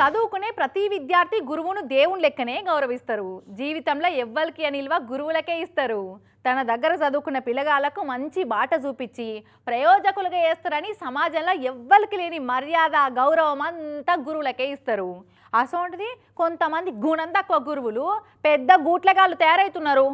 చదువుకునే ప్రతి విద్యార్థి గురువును దేవుని లెక్కనే గౌరవిస్తారు. జీవితంలో ఎవ్వరికి అనిల్వ గురువులకే ఇస్తారు. తన దగ్గర చదువుకున్న పిల్లగాళ్ళకు మంచి బాట చూపించి ప్రయోజకులుగా చేస్తారని సమాజంలో ఎవ్వరికి లేని మర్యాద గౌరవం అంతా గురువులకే ఇస్తారు. అసోంటిది కొంతమంది గుణం తక్కువ గురువులు పెద్ద గూట్లగాళ్ళు తయారవుతున్నారు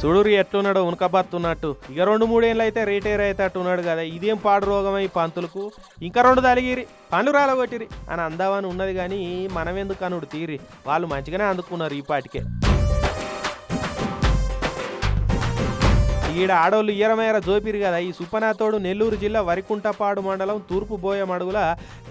చూడురి ఎట్లున్నాడో ఉనకబత్తున్నట్టు. ఇక రెండు మూడేళ్ళు అయితే రిటైర్ అవుతాట్టు ఉన్నాడు కదా ఇదేం పాడు రోగం ఈ పంతులకు? ఇంకా రెండు తలిగిరి పనులు రాలగొట్టిరి అని అందామని ఉన్నది కానీ మనమెందుకు అనుడు తీరి? వాళ్ళు మంచిగానే అందుకున్నారు ఈ పాటికే. ఈడ ఆడోళ్ళు ఈరమేర జోపిరు కదా. ఈ సుపనాథోడు నెల్లూరు జిల్లా వరికుంటపాడు మండలం తూర్పు బోయమడుగుల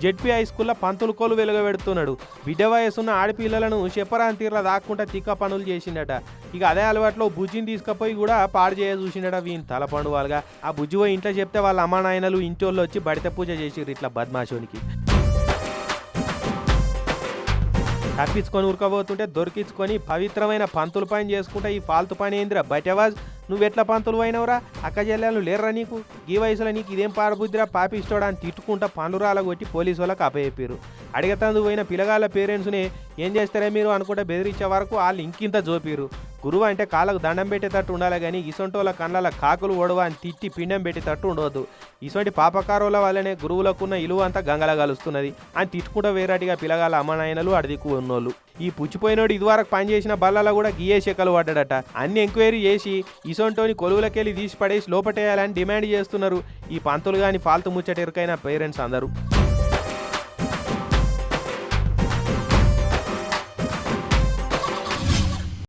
జెడ్పీ హై స్కూల్లో పంతులు కొలు వెలుగబెడుతున్నాడు. బిడ్డ వయసున్న ఆడపిల్లలను శపరాన్ తీర్ల దాక్కుంటా తిక్క పనులు చేసిండట. ఇక అదే అలవాట్లో బుజ్జిని తీసుకుపోయి కూడా పాడు చేయ చూసిండట వీని తల పండువాలుగా ఆ బుజ్జి పోయి ఇంట్లో చెప్తే వాళ్ళ అమ్మ నాయనలు ఇంటి వాళ్ళు వచ్చి బడిత పూజ చేసిర్రు ఇట్లా బద్మాషోనికి. తప్పించుకొని ఉరకబోతుంటే దొరికించుకొని పవిత్రమైన పంతుల పని చేసుకుంటే ఈ ఫాల్తు పని ఏందిరా బయటవాజ్ నువ్వెట్ల పంతులు అయినవురా? అక్క చెల్లెలు లేరురా నీకు? ఈ వయసులో నీకు ఇదేం పారబుద్ధిరా? పాపిస్తాడా అని తిట్టుకుంటా పండురాల కొట్టి పోలీసు వాళ్ళకి అప్పచెప్పారు అడిగతందు పోయిన పిల్లగాళ్ళ పేరెంట్స్ని ఏం చేస్తారే మీరు అనుకుంటే బెదిరించే వరకు వాళ్ళు ఇంకింత జోపిరు గురువు అంటే కాళ్ళకు దండం పెట్టేటట్టు ఉండాలి కానీ ఇసొంటోళ్ళ కళ్ళ కాకులు ఓడవ అని తిట్టి పిండం పెట్టేటట్టు ఉండవద్దు ఇసొంటి పాపకారుల వల్లనే గురువులకున్న ఇలువ అంతా గంగల కలుస్తున్నది అని తిట్టుకుంటూ వేరేటిగా పిల్లగాళ్ళ అమ్మనాయనలు అడిదికు ఉన్నోళ్ళు. ఈ పుచ్చిపోయినోడు ఇదివరకు పనిచేసిన బల్లలో కూడా గీయేసి ఎక్కలు పడ్డాడట. అన్ని ఎంక్వైరీ చేసి ఇసొంటోని కొలువులకెళ్ళి తీసి పడేసి లోపటేయాలని డిమాండ్ చేస్తున్నారు. ఈ పంతులు కానీ ఫాల్తు ముచ్చటెరకైన పేరెంట్స్ అందరూ.